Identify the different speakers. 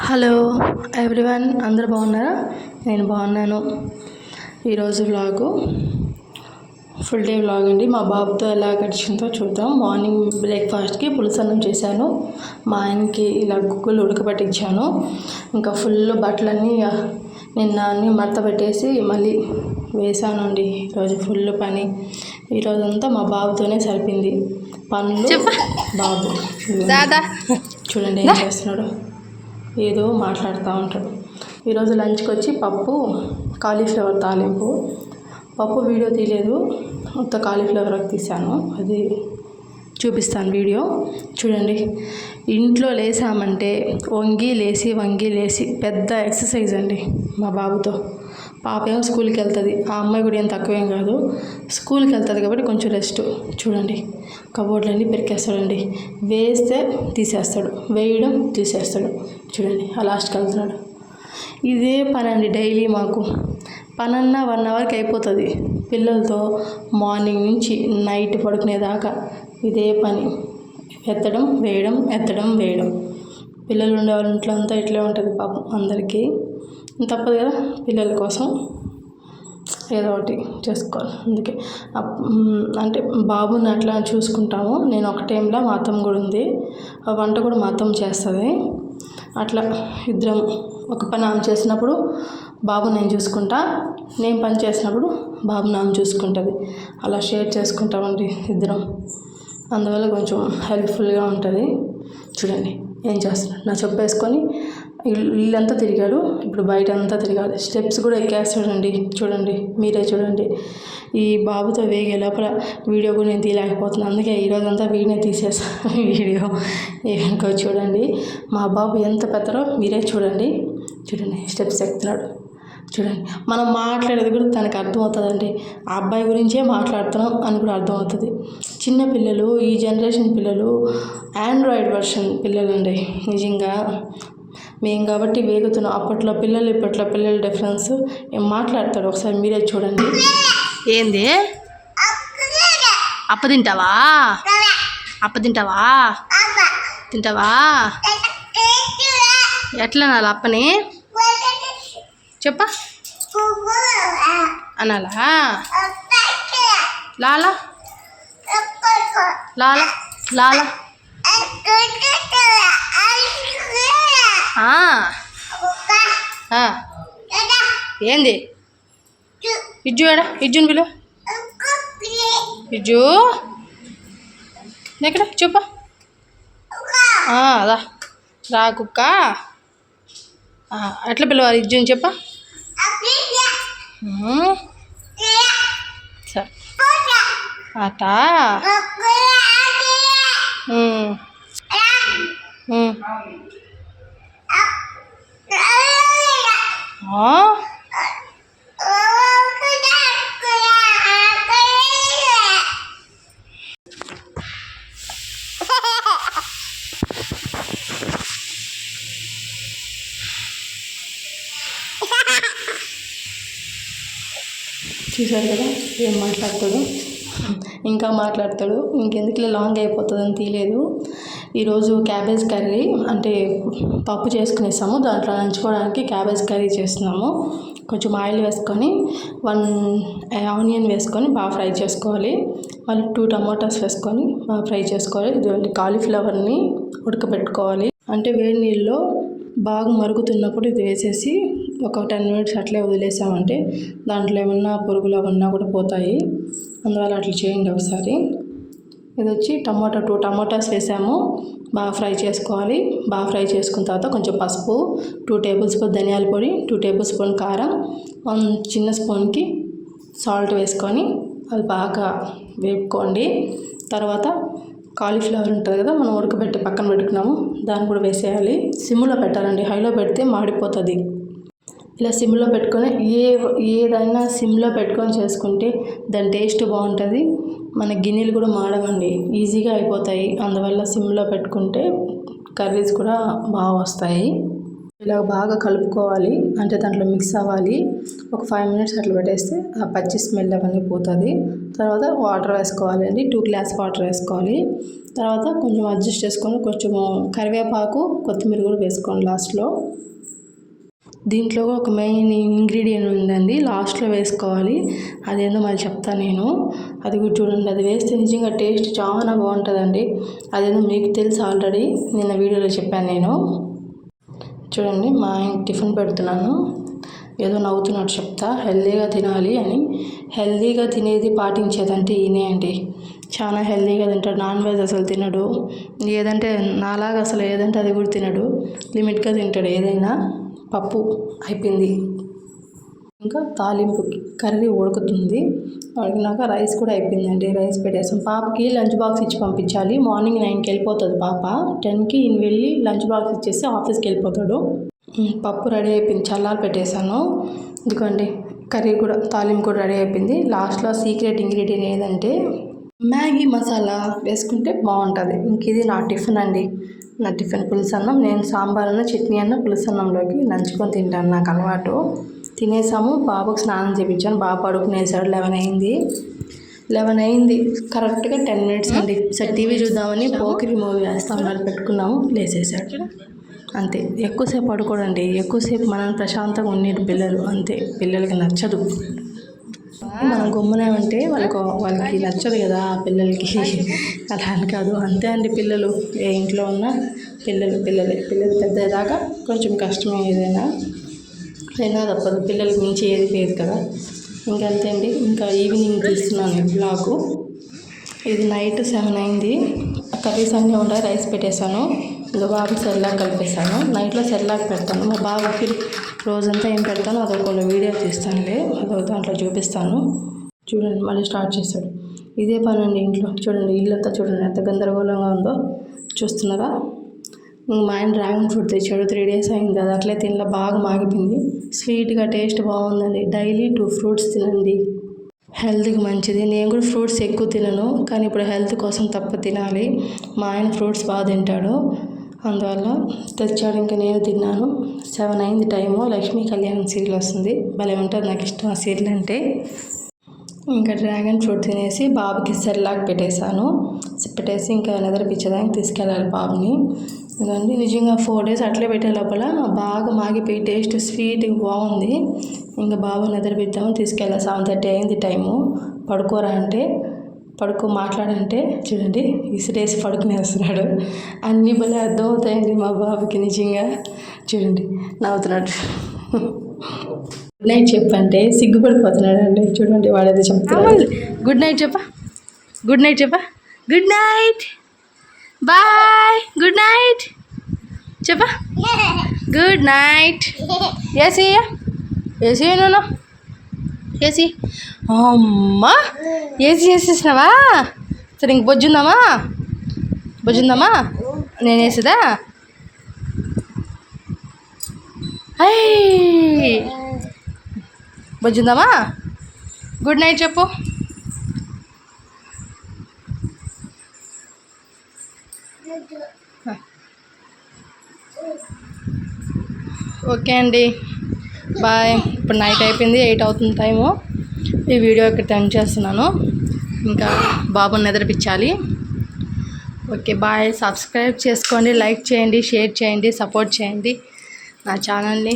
Speaker 1: Hello everyone అందరు బాగున్నారా? నేను బాగున్నాను. ఈరోజు వ్లాగు ఫుల్ డే వ్లాగ్ అండి. మా బాబుతో ఎలా గడిచిందో చూద్దాం. మార్నింగ్ బ్రేక్ఫాస్ట్కి పులుసన్నం చేశాను. మా ఆయనకి ఇలా గుగ్గులు ఉడకబెట్టించాను. ఇంకా ఫుల్ బట్టలన్నీ నిన్న అన్నీ మడత పెట్టేసి మళ్ళీ వేసానండి ఈరోజు ఫుల్ పని. ఈరోజంతా మా బాబుతోనే సరిపోయింది. పనులు బాబు. చూడండి ఏం చేస్తున్నాడు. ఏదో మాట్లాడుతూ ఉంటాడు. ఈరోజు లంచ్కి వచ్చి పప్పు కాలీఫ్లవర్ తాలింపు. పప్పు వీడియో తీయలేదు. మొత్తం కాలీఫ్లవర్ తీశాను. అది చూపిస్తాను వీడియో. చూడండి. ఇంట్లో లేసామంటే వంగి లేసి వంగి లేసి పెద్ద ఎక్సర్సైజ్ అండి మా బాబుతో. పాప ఏమో స్కూల్కి వెళ్తుంది. ఆ అమ్మాయి కూడా ఏం తక్కువేం కాదు. స్కూల్కి వెళ్తుంది కాబట్టి కొంచెం రెస్ట్ చూడండి. కబోర్డ్లన్నీ పెరికేస్తాడండి. వేస్తే తీసేస్తాడు. వేయడం తీసేస్తాడు. చూడండి ఆ లాస్ట్కి వెళ్తున్నాడు. ఇదే పని అండి డైలీ మాకు. పనన్నా వన్ అవర్కి అయిపోతుంది. పిల్లలతో మార్నింగ్ నుంచి నైట్ పడుకునేదాకా ఇదే పని. ఎత్తడం వేయడం ఎత్తడం వేయడం. పిల్లలు ఉండే వాళ్ళ ఇంట్లో అంతా ఇట్లే ఉంటుంది పాపం అందరికీ. తప్పదు కదా పిల్లల కోసం. ఏదో ఒకటి చేసుకోవాలి. అందుకే అంటే బాబుని అట్లా చూసుకుంటాము. నేను ఒక టైంలో మా అత్తమ్మ కూడా ఉంది. ఆ వంట కూడా మా అత్తమ్మ చేస్తుంది. అట్లా ఇద్దరం ఒక పని ఆమె చేసినప్పుడు బాబు నేను చూసుకుంటా. నేను పని చేసినప్పుడు బాబు నామె చూసుకుంటుంది. అలా షేర్ చేసుకుంటామండి ఇద్దరం. అందువల్ల కొంచెం హెల్ప్ఫుల్గా ఉంటుంది. చూడండి ఏం చేస్తున్నాడు. నా చెప్పు వేసుకొని ఇల్లంతా తిరిగాడు. ఇప్పుడు బయట అంతా తిరగాలి. స్టెప్స్ కూడా ఎక్కేస్తాడండి. చూడండి. మీరే చూడండి. ఈ బాబుతో వేగే లోపల వీడియో కూడా నేను తీయలేకపోతున్నాను అందుకే ఈరోజంతా వీడినే తీసేసాను వీడియో. ఇంకో చూడండి. మా బాబు ఎంత పెద్దరో మీరే చూడండి. చూడండి. స్టెప్స్ ఎక్కుతున్నాడు. చూడండి. మనం మాట్లాడేది కూడా తనకు అర్థమవుతుందండి. ఆ అబ్బాయి గురించే మాట్లాడుతున్నాం అని కూడా అర్థమవుతుంది. చిన్న పిల్లలు ఈ జనరేషన్ పిల్లలు ఆండ్రాయిడ్ వర్షన్ పిల్లలండి. నిజంగా మేము కాబట్టి వేగుతున్నాం. అప్పట్లో పిల్లలు ఇప్పట్లో పిల్లల డిఫరెన్స్ ఏం మాట్లాడతాడు? ఒకసారి మీరే చూడండి.
Speaker 2: ఏంది? అప్ప తింటావా? అప్ప తింటావా? తింటావా? ఎట్లా అనాలి అప్పని? చెప్ప. అనాలా? లాలా? లాలా? లాలా ఆ, ఆ. ఏంది? ఇజ్జు ఎడా? ఇజ్జుని పిలు. ఇజ్జు. ఎక్కడ? చూప. అదా. రా కుక్క. ఎట్లా పిలవాలి ఇజ్జుని చెప్ప. సరే అట చూసారు
Speaker 1: చూశారు కదా? ఏం మాట్లాడతాడు? ఇంకా మాట్లాడతాడు. ఇంకెందుకు లాంగ్ అయిపోతుందని తీయలేదు. ఈరోజు క్యాబేజ్ కర్రీ అంటే పప్పు చేసుకునేసాము. దాంట్లో నంచుకోవడానికి క్యాబేజ్ కర్రీ చేస్తున్నాము. కొంచెం ఆయిల్ వేసుకొని వన్ ఆనియన్ వేసుకొని బాగా ఫ్రై చేసుకోవాలి. మళ్ళీ టూ టమాటాస్ వేసుకొని బాగా ఫ్రై చేసుకోవాలి. ఇదిగోండి కాలీఫ్లవర్ని ఉడకబెట్టుకోవాలి. అంటే వేడి నీళ్ళలో బాగా మరుగుతున్నప్పుడు ఇది వేసేసి ఒక టెన్ మినిట్స్ అట్లే వదిలేసామంటే దాంట్లో ఏమన్నా పురుగులు అవన్నా కూడా పోతాయి. అందువల్ల అట్లా చేయండి ఒకసారి. ఇది వచ్చి టమాటా టూ టమాటాస్ వేసాము. బాగా ఫ్రై చేసుకోవాలి. బాగా ఫ్రై చేసుకున్న తర్వాత కొంచెం పసుపు టూ టేబుల్ స్పూన్ ధనియాల పొడి టూ టేబుల్ స్పూన్ కారం వన్ చిన్న స్పూన్కి సాల్ట్ వేసుకొని అది బాగా వేపుకోండి. తర్వాత కాలీఫ్లవర్ ఉంటుంది కదా మనం ఉడకబెట్టి పక్కన పెట్టుకున్నాము. దాన్ని కూడా వేసేయాలి. సిమ్లో పెట్టాలండి. హైలో పెడితే మాడిపోతుంది. ఇలా సిమ్లో పెట్టుకొని ఏ ఏదైనా సిమ్లో పెట్టుకొని చేసుకుంటే దాని టేస్ట్ బాగుంటుంది. మన గిన్నెలు కూడా మాడవండి. ఈజీగా అయిపోతాయి. అందువల్ల సిమ్లో పెట్టుకుంటే కర్రీస్ కూడా బాగా వస్తాయి. ఇలా బాగా కలుపుకోవాలి. అంటే దాంట్లో మిక్స్ అవ్వాలి. ఒక ఫైవ్ మినిట్స్ అట్లా పెట్టేస్తే ఆ పచ్చి స్మెల్ అవన్నీ పోతుంది. తర్వాత వాటర్ వేసుకోవాలి అండి. టూ గ్లాస్ వాటర్ వేసుకోవాలి. తర్వాత కొంచెం అడ్జస్ట్ చేసుకొని కొంచెం కరివేపాకు కొత్తిమీర కూడా వేసుకోండి లాస్ట్లో. దీంట్లో ఒక మెయిన్ ఇంగ్రీడియంట్ ఉందండి. లాస్ట్లో వేసుకోవాలి. అదేందో మరి చెప్తాను నేను. అది కూడా చూడండి. అది వేస్తే నిజంగా టేస్ట్ చాలా బాగుంటుందండి. అదేందో మీకు తెలుసు ఆల్రెడీ నిన్న వీడియోలో చెప్పాను నేను. చూడండి మా ఆయన టిఫిన్ పెడుతున్నాను. ఏదో నవ్వుతున్నట్టు చెప్తా. హెల్తీగా తినాలి అని. హెల్తీగా తినేది పాటించేదంటే ఈయనే అండి. చాలా హెల్తీగా తింటాడు. నాన్ వెజ్ అసలు తినడు. ఏదంటే నాలాగా అసలు ఏదంటే అది కూడా తినడు. లిమిట్గా తింటాడు ఏదైనా. పప్పు అయిపోయింది. ఇంకా తాలింపు కర్రీ ఉడుకుతుంది. ఉడికినాక రైస్ కూడా అయిపోయిందండి రైస్ పెట్టేసాం పాపకి లంచ్ బాక్స్ ఇచ్చి పంపించాలి. మార్నింగ్ నైన్కి వెళ్ళిపోతుంది పాప. టెన్కి ఈయన వెళ్ళి లంచ్ బాక్స్ ఇచ్చేసి ఆఫీస్కి వెళ్ళిపోతాడు. పప్పు రెడీ అయిపోయింది. చల్లారి పెట్టేశాను. ఇదిగోండి కర్రీ కూడా తాలింపు కూడా రెడీ అయిపోయింది. లాస్ట్లో సీక్రెట్ ఇంగ్రీడియంట్ ఏదంటే మ్యాగీ మసాలా వేసుకుంటే బాగుంటుంది. ఇంక ఇది నా టిఫిన్ అండి. నా టిఫిన్ పులుసు అన్నం. నేను సాంబార్ అన్న చట్నీ అన్న పులుసు అన్నంలోకి నంచుకొని తింటాను నాకు అలవాటు. తినేసాము. బాబుకు స్నానం చేయించాను బాబు పడుకునేసాడు. లెవెన్ అయింది. లెవెన్ అయింది. కరెక్ట్గా టెన్ మినిట్స్ అండి. సరే టీవీ చూద్దామని పోకిరి మూవీ వేస్తాం. ఉన్నారు పెట్టుకున్నాము. లేసేసాడు. అంతే. ఎక్కువసేపు పడుకోడండి. ఎక్కువసేపు మనం ప్రశాంతంగా ఉండేది పిల్లలు. అంతే. పిల్లలకి నచ్చదు. మనం గమ్మునే ఉంటే వాళ్ళకు వాళ్ళకి నచ్చదు కదా ఆ పిల్లలకి. అలా అని కాదు. అంతే అండి పిల్లలు. ఏ ఇంట్లో ఉన్నా పిల్లలు పిల్లలే. పిల్లలు పెద్దదాకా కొంచెం కష్టమే ఏదైనా. అయినా తప్పదు. పిల్లలకి మించి ఏది లేదు కదా. ఇంకంతే అండి. ఇంకా ఈవినింగ్ తీస్తున్నాను బ్లాగు. ఇది నైట్ సెవెన్ అయింది. కర్రీస్ అన్నీ ఉన్నాయి రైస్ పెట్టేశాను. ఇంకా బాబు సెల్లాక్ కలిపేశాను. నైట్లో సెల్లాక్ పెడతాను. మా బాబుకి రోజంతా ఏం పెడతానో అదొక వీడియో తీస్తానులే అదొక దాంట్లో చూపిస్తాను. చూడండి మళ్ళీ స్టార్ట్ చేశాడు. ఇదే పని అండి ఇంట్లో. చూడండి ఇల్లంతా చూడండి ఎంత గందరగోళంగా ఉందో. చూస్తున్నారా? ఇంక మా ఆయన డ్రాగన్ ఫ్రూట్ తెచ్చాడు త్రీ డేస్ అయింది అది అట్లే తినలో బాగా మాగిపోయింది. స్వీట్గా టేస్ట్ బాగుందండి. డైలీ టూ ఫ్రూట్స్ తినండి. హెల్త్కి మంచిది. నేను కూడా ఫ్రూట్స్ ఎక్కువ తినను కానీ ఇప్పుడు హెల్త్ కోసం తప్ప తినాలి. మా ఆయన ఫ్రూట్స్ బాగా తింటాడు. అందువల్ల తెచ్చాడు ఇంకా నేను తిన్నాను. సెవెన్ అయింది టైము. లక్ష్మీ కళ్యాణం సీరియల్ వస్తుంది. భలే ఉంటుంది నాకు ఇష్టం ఆ సీరియల్ అంటే. ఇంకా డ్రాగన్ ఫ్రూట్ తినేసి బాబుకి సెల్లాక్ పెట్టేశాను. పెట్టేసి ఇంకా నిద్రపించడానికి తీసుకెళ్ళాలి బాబుని. ఇదండి నిజంగా ఫోర్ డేస్ అట్లే పెట్టే లోపల బాగా మాగిపోయి టేస్ట్ స్వీట్ బాగుంది. ఇంకా బాబు నిద్రపిద్దాము తీసుకెళ్ళాలి. సెవెన్ థర్టీ అయింది టైము. పడుకోరా అంటే. పడుకో మాట్లాడంటే చూడండి ఇసుడేసి పడుకునేస్తున్నాడు అన్నీ భలే అర్థం అవుతాయండి మా బాబుకి నిజంగా. చూడండి నవ్వుతున్నాడు. గుడ్ నైట్ చెప్పంటే సిగ్గుపడిపోతున్నాడు అండి చూడండి వాడేది చెప్తున్నాడు.
Speaker 2: గుడ్ నైట్ చెప్పా. గుడ్ నైట్ చెప్పా. Good night bye good night చెప్పా. గుడ్ నైట్ ఏసీ ఏసీ నేను ఏసీ అమ్మా! ఏసీ వేసేసినావా? సరే ఇంక బొజ్జుందామా? బొజ్జుందామా? నేను వేసేదా? బొజ్జుందామా? గుడ్ నైట్ చెప్పు. ఓకే అండి. బాయ్. ఇప్పుడు నైట్ అయిపోయింది ఎయిట్ అవుతుంది టైము. ఈ వీడియో ఇక్కడ టెన్ చేస్తున్నాను. ఇంకా బాబుని నిద్రపించాలి ఓకే బాయ్. సబ్స్క్రైబ్ చేసుకోండి లైక్ చేయండి షేర్ చేయండి సపోర్ట్ చేయండి నా ఛానల్ని.